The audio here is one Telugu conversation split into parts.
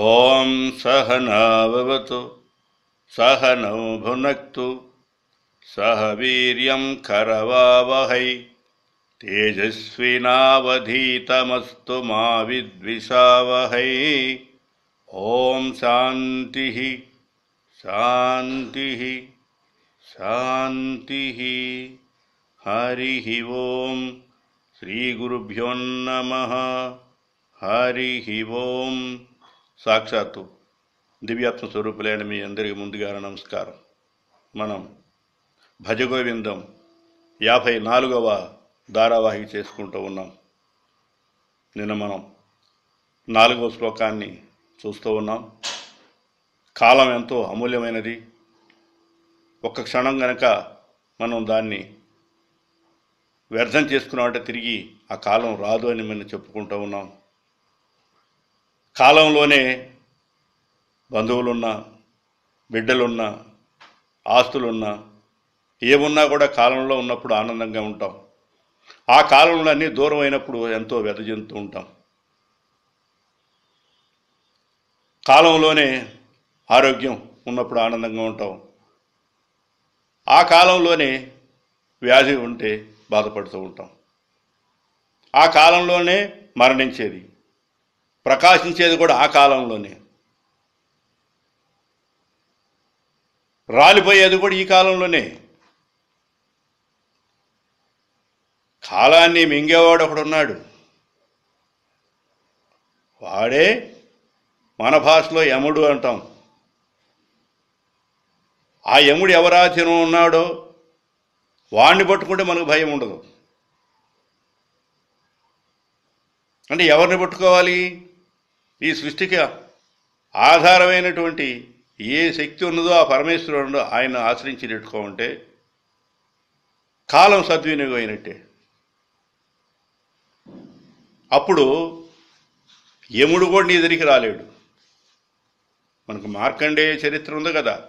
ॐ सहनावतु सहनौ भुनक्तु सह वीर्यं करवावहै तेजस्विनावधीतमस्तु मा विद्विषावहै। ॐ शान्तिः शान्तिः शान्तिः। हरिः ॐ श्रीगुरुभ्यो नमः हरिः ओं సాక్షాత్తు దివ్యాత్మ స్వరూపులైన మీ అందరికీ ముందుగా నమస్కారం. మనం భజగోవిందం యాభై నాలుగవ ధారావాహిక చేసుకుంటూ ఉన్నాం. నిన్న మనం నాలుగవ శ్లోకాన్ని చూస్తూ ఉన్నాం. కాలం ఎంతో అమూల్యమైనది. ఒక్క క్షణం గనక మనం దాన్ని వ్యర్థం చేసుకున్నామంటే తిరిగి ఆ కాలం రాదు అని మనం చెప్పుకుంటూ ఉన్నాం. కాలంలోనే బంధువులున్నా బిడ్డలున్నా ఆస్తులున్నా ఏమున్నా కూడా కాలంలో ఉన్నప్పుడు ఆనందంగా ఉంటాం. ఆ కాలంలో అన్నీ దూరం అయినప్పుడు ఎంతో వెదజంతూ ఉంటాం. కాలంలోనే ఆరోగ్యం ఉన్నప్పుడు ఆనందంగా ఉంటాం. ఆ కాలంలోనే వ్యాధి ఉంటే బాధపడుతూ ఉంటాం. ఆ కాలంలోనే మరణించేది. ప్రకాశించేది కూడా ఆ కాలంలోనే. రాలిపోయేది కూడా ఈ కాలంలోనే. కాలాన్ని మింగేవాడు ఒకడున్నాడు వాడే మన భాషలో యముడు అంటాం. ఆ యముడు ఎవరాధీనం ఉన్నాడో వాడిని పట్టుకుంటే మనకు భయం ఉండదు. అంటే ఎవరిని పట్టుకోవాలి? ఈ సృష్టికి ఆధారమైనటువంటి ఏ శక్తి ఉన్నదో ఆ పరమేశ్వరుడు ఆయన ఆశ్రయించి నెట్టుకోమంటే కాలం సద్వినియోగం అయినట్టే. అప్పుడు యముడు కూడా నీ ఎదురికి రాలేడు. మనకు మార్కండేయ చరిత్ర ఉంది కదా.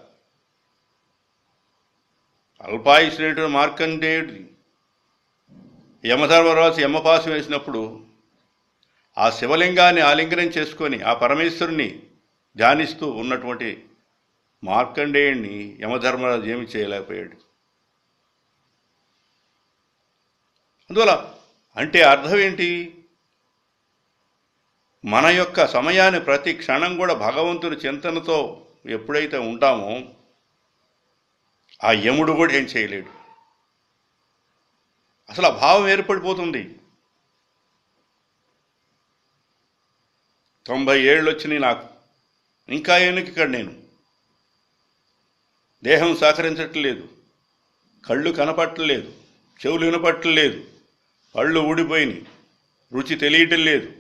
అల్పాయుష్యుడు మార్కండేయుడు యమధర్మరాజు యమపాసం వేసినప్పుడు ఆ శివలింగాన్ని ఆలింగనం చేసుకొని ఆ పరమేశ్వరుని ధ్యానిస్తూ ఉన్నటువంటి మార్కండేయుడిని యమధర్మరాజు ఏమి చేయలేకపోయాడు. అందువల్ల అంటే అర్థం ఏంటి? మన యొక్క సమయాన్ని ప్రతి క్షణం కూడా భగవంతుని చింతనతో ఎప్పుడైతే ఉంటామో ఆ యముడు కూడా ఏం చేయలేడు. అసలు ఆ భావం ఏర్పడిపోతుంది. తొంభై ఏళ్ళు వచ్చినాయి నాకు. ఇంకా ఏనుక ఇక్కడ నేను? దేహం సహకరించట్లేదు కళ్ళు కనపట్టలేదు. చెవులు వినపట్టలేదు. పళ్ళు ఊడిపోయినాయి. రుచి తెలియటం లేదు.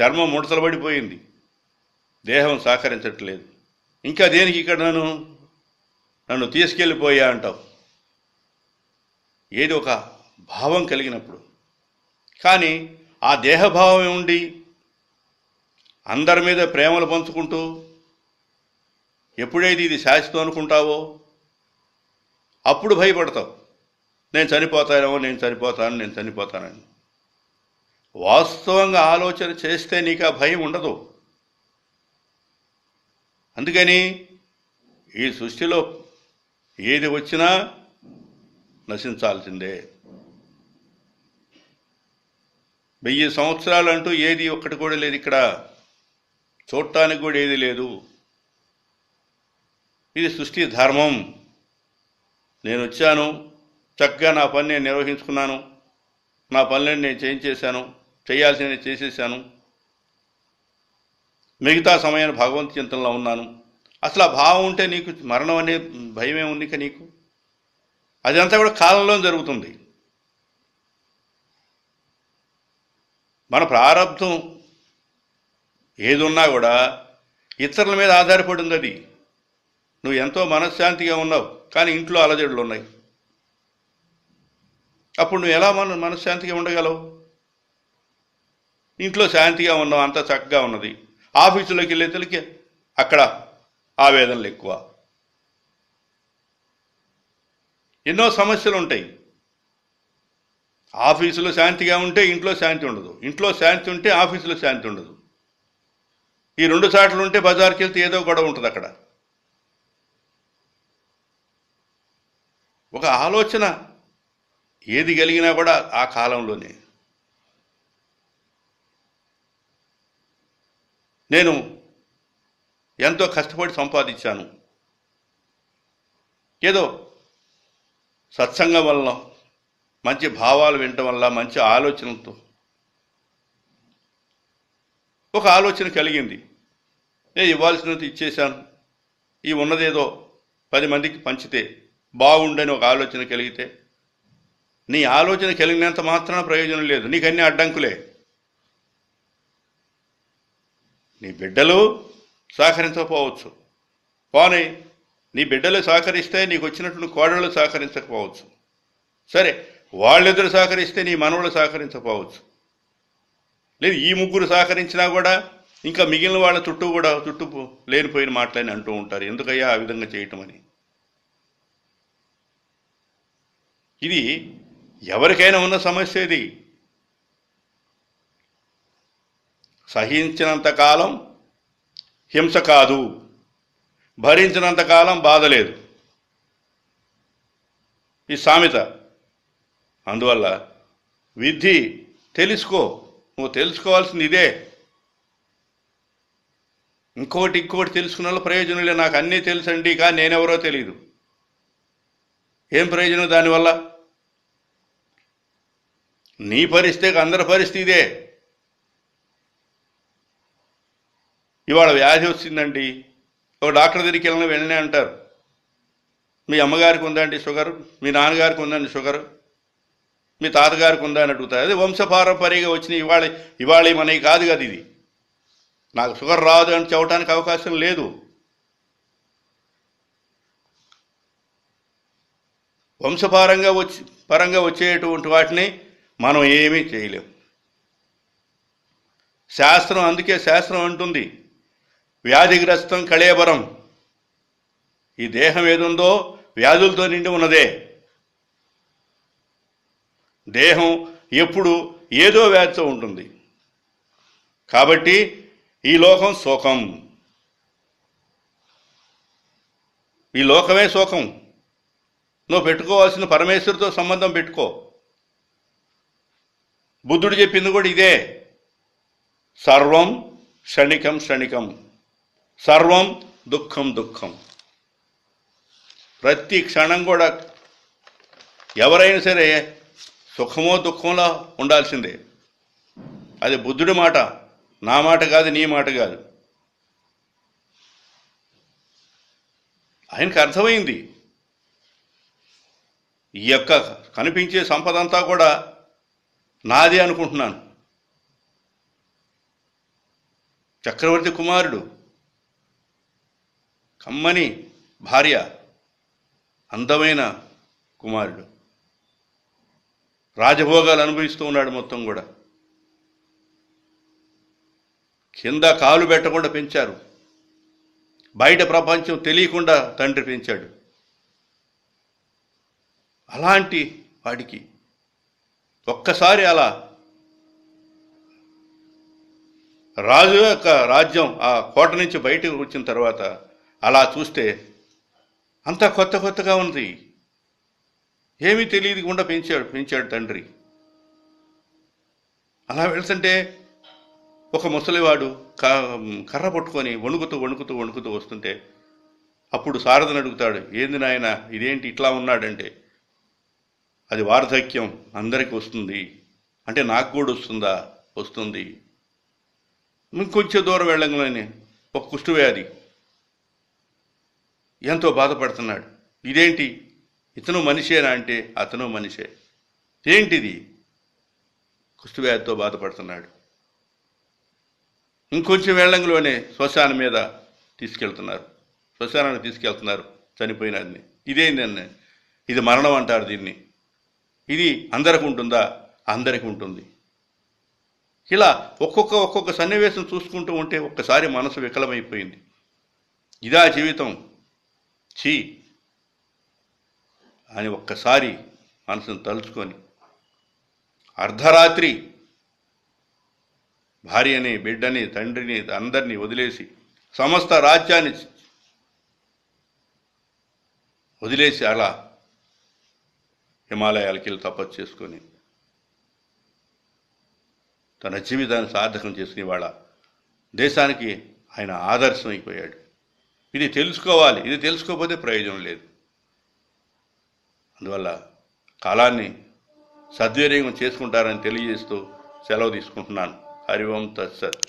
చర్మం ముడతలు పడిపోయింది దేహం సహకరించట్లేదు ఇంకా దేనికి ఇక్కడ నన్ను? నన్ను తీసుకెళ్ళిపోయా అంటావు. ఏది ఒక భావం కలిగినప్పుడు. కానీ ఆ దేహభావం ఉండి అందరి మీద ప్రేమలు పంచుకుంటూ ఎప్పుడైతే ఇది శాశ్వతం అనుకుంటావో అప్పుడు భయపడతావు. నేను చనిపోతానేమో నేను చనిపోతాను నేను చనిపోతానని. వాస్తవంగా ఆలోచన చేస్తే నీకు ఆ భయం ఉండదు. అందుకని ఈ సృష్టిలో ఏది వచ్చినా నశించాల్సిందే. వెయ్యి సంవత్సరాలు అంటూ ఏది ఒక్కటి కూడా లేదు ఇక్కడ. చూడటానికి కూడా ఏది లేదు. ఇది సృష్టి ధర్మం. నేను వచ్చాను చక్కగా నా పని నేను నిర్వహించుకున్నాను నా పనులను నేను చేయించేశాను చేయాల్సిన చేసేసాను మిగతా సమయాన్ని భగవంతు చింతనలో ఉన్నాను. అసలు ఆ భావం ఉంటే నీకు మరణం అనే భయమే ఉంది ఇక నీకు? అదంతా కూడా కాలంలో జరుగుతుంది. మన ప్రారంధం ఏదున్నా కూడా ఇతరుల మీద ఆధారపడింది అది నువ్వు ఎంతో మనశ్శాంతిగా ఉన్నావు కానీ ఇంట్లో అలజడులు ఉన్నాయి. అప్పుడు నువ్వు ఎలా మన మనశ్శాంతిగా ఉండగలవు? ఇంట్లో శాంతిగా ఉన్నావు అంత చక్కగా ఉన్నది. ఆఫీసులోకి వెళ్ళేతలకి అక్కడ ఆవేదనలు ఎక్కువ. ఎన్నో సమస్యలు ఉంటాయి. ఆఫీసులో శాంతిగా ఉంటే ఇంట్లో శాంతి ఉండదు. ఇంట్లో శాంతి ఉంటే ఆఫీసులో శాంతి ఉండదు. ఈ రెండు సార్లు ఉంటే బజార్కి వెళ్తే ఏదో గొడవ ఉంటుంది అక్కడ. ఒక ఆలోచన ఏది కలిగినా కూడా ఆ కాలంలోనే. నేను ఎంతో కష్టపడి సంపాదించాను. ఏదో సత్సంగం వల్ల మంచి భావాలు వినటం వల్ల మంచి ఆలోచనలతో ఒక ఆలోచన కలిగింది. నేను ఇవ్వాల్సినంత ఇచ్చేశాను. ఈ ఉన్నదేదో పది మందికి పంచితే బాగుండని ఒక ఆలోచన కలిగితే నీ ఆలోచన కలిగినంత మాత్రాన ప్రయోజనం లేదు. నీకు అన్ని అడ్డంకులే. నీ బిడ్డలు సహకరించకపోవచ్చు పోనీ నీ బిడ్డలు సహకరిస్తే నీకు వచ్చినట్లు కోడళ్ళు సహకరించకపోవచ్చు. సరే వాళ్ళిద్దరు సహకరిస్తే నీ మనవులు సహకరించకపోవచ్చు. లేదు ఈ ముగ్గురు సహకరించినా కూడా ఇంకా మిగిలిన వాళ్ళ చుట్టూ కూడా చుట్టూ లేనిపోయిన మాటలని అంటూ ఉంటారు. ఎందుకయ్యా ఆ విధంగా చేయటం అని? ఇది ఎవరికైనా ఉన్న సమస్య ఇది. సహించినంత కాలం హింస కాదు. భరించినంత కాలం బాధ లేదు. ఈ సామెత. అందువల్ల విధి తెలుసుకో. నువ్వు తెలుసుకోవాల్సింది ఇదే. ఇంకోటి ఇంకోటి తెలుసుకున్న వాళ్ళ ప్రయోజనం లేదు. నాకు అన్నీ తెలుసండి కానీ నేనెవరో తెలియదు ఏం ప్రయోజనం దానివల్ల? నీ పరిస్థితి అందరి పరిస్థితి ఇదే. ఇవాళ వ్యాధి వచ్చిందండి. ఒక డాక్టర్ దగ్గరికి వెళ్ళిన వెళ్ళనే అంటారు మీ అమ్మగారికి ఉందండి షుగర్ మీ నాన్నగారికి ఉందండి షుగర్. మీ తాతగారికి ఉందా అని అడుగుతారు. అదే వంశపారంపర్యంగా వచ్చిన ఇవాళ ఇవాళ మనకి కాదు కదా ఇది. నాకు షుగర్ రాదు అని చెప్పడానికి అవకాశం లేదు. వంశపారంగా వచ్చి పరంగా వచ్చేటువంటి వాటిని మనం ఏమీ చేయలేం. శాస్త్రం అందుకే శాస్త్రం అంటుంది వ్యాధిగ్రస్తం కళేబరం. ఈ దేహం ఏదుందో వ్యాధులతో నిండి ఉన్నదే. దేహం ఎప్పుడు ఏదో వ్యాధితో ఉంటుంది. కాబట్టి ఈ లోకం సుఖం ఈ లోకమే సుఖం నువ్వు పెట్టుకోవాల్సిన పరమేశ్వరుతో సంబంధం పెట్టుకో. బుద్ధుడు చెప్పింది కూడా ఇదే. సర్వం క్షణికం క్షణికం. సర్వం దుఃఖం దుఃఖం. ప్రతి క్షణం కూడా ఎవరైనా సరే సుఖమో దుఃఖంలో ఉండాల్సిందే. అది బుద్ధుడి మాట నా మాట కాదు నీ మాట కాదు. ఆయనకు అర్థమైంది. ఈ యొక్క కనిపించే సంపద అంతా కూడా నాది అనుకుంటున్నాను. చక్రవర్తి కుమారుడు కమ్మని భార్య అందమైన కుమారుడు. రాజభోగాలు అనుభవిస్తూ ఉన్నాడు మొత్తం కూడా. కింద కాలు పెట్టకుండా పెంచారు. బయట ప్రపంచం తెలియకుండా తండ్రి పెంచాడు. అలాంటి వాడికి ఒక్కసారి అలా రాజు యొక్క రాజ్యం ఆ కోట నుంచి బయటకు వచ్చిన తర్వాత అలా చూస్తే అంతా కొత్త కొత్తగా ఉంది. ఏమీ తెలియకుండా పెంచాడు పెంచాడు తండ్రి. అలా వెళ్తుంటే ఒక ముసలివాడు కర్ర పట్టుకొని వణుకుతూ వణుకుతూ వణుకుతూ వస్తుంటే అప్పుడు సారథని అడుగుతాడు ఏంది నాయన ఇదేంటి ఇట్లా ఉన్నాడంటే అది వార్ధక్యం అందరికీ వస్తుంది. అంటే నాకు కూడా వస్తుందా? వస్తుంది. ఇంకొంచెం దూరం వెళ్ళంగానే ఒక కుష్ఠవ్యాధి ఎంతో బాధపడుతున్నాడు. ఇదేంటి? ఇతను మనిషేనా అంటే అతను మనిషే. ఏంటిది? కుష్ఠవ్యాధితో బాధపడుతున్నాడు. ఇంకొంచెం వెళ్ళంలోనే శ్మశానం మీద తీసుకెళ్తున్నారు. శ్మశానానికి తీసుకెళ్తున్నారు చనిపోయినది ఇదేంటండి ఇది మరణం అంటారు దీన్ని. ఇది అందరికి ఉంటుందా? అందరికి ఉంటుంది. ఇలా ఒక్కొక్క ఒక్కొక్క సన్నివేశం చూసుకుంటూ ఉంటే ఒక్కసారి మనసు వికలమైపోయింది. ఇదా జీవితం. చీ అని ఒక్కసారి మనసును తలుచుకొని అర్ధరాత్రి భార్యని బిడ్డని తండ్రిని అందరినీ వదిలేసి సమస్త రాజ్యాన్ని వదిలేసి అలా హిమాలయాలకి వెళ్ళి తపస్సు చేసుకొని తన జీవితాన్ని సార్థకం చేసుకుని వాళ్ళ దేశానికి ఆయన ఆదర్శం అయిపోయాడు. ఇది తెలుసుకోవాలి. ఇది తెలుసుకోకపోతే ప్రయోజనం లేదు. అందువల్ల కాలాన్ని సద్వినియోగం చేసుకుంటారని తెలియజేస్తూ సెలవు తీసుకుంటున్నాను. హరి ఓం తత్సత్.